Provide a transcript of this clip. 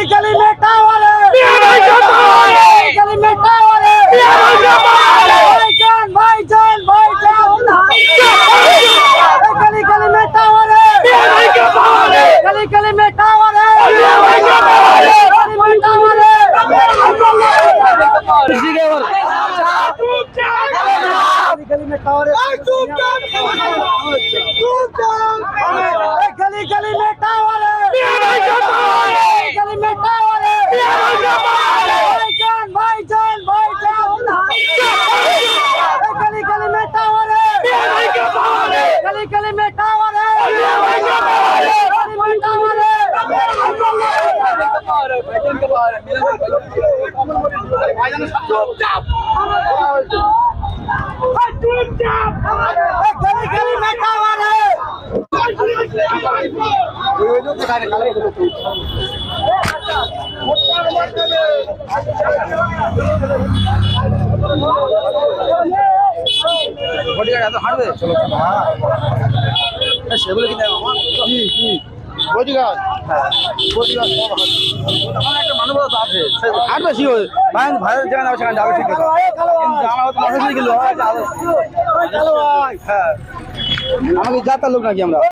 गली गली में टावर है गली में टावर है भाईजान भाईजान भाईजान गली गली में टावर है गली गली में टावर है गली में टावर है गली गली में टावर है কলি মেটাও রে মেটাও রে মেটাও রে বডিগার্ড এত হাঁটবে। সেগুলো কি দেখো কি কি? বডিগার্ড হ্যাঁ বডিগার্ড সব হাঁটবে একটা মানবতা ঠিক আছে। কিন্তু আমার হ্যাঁ। লোক নাকি আমরা?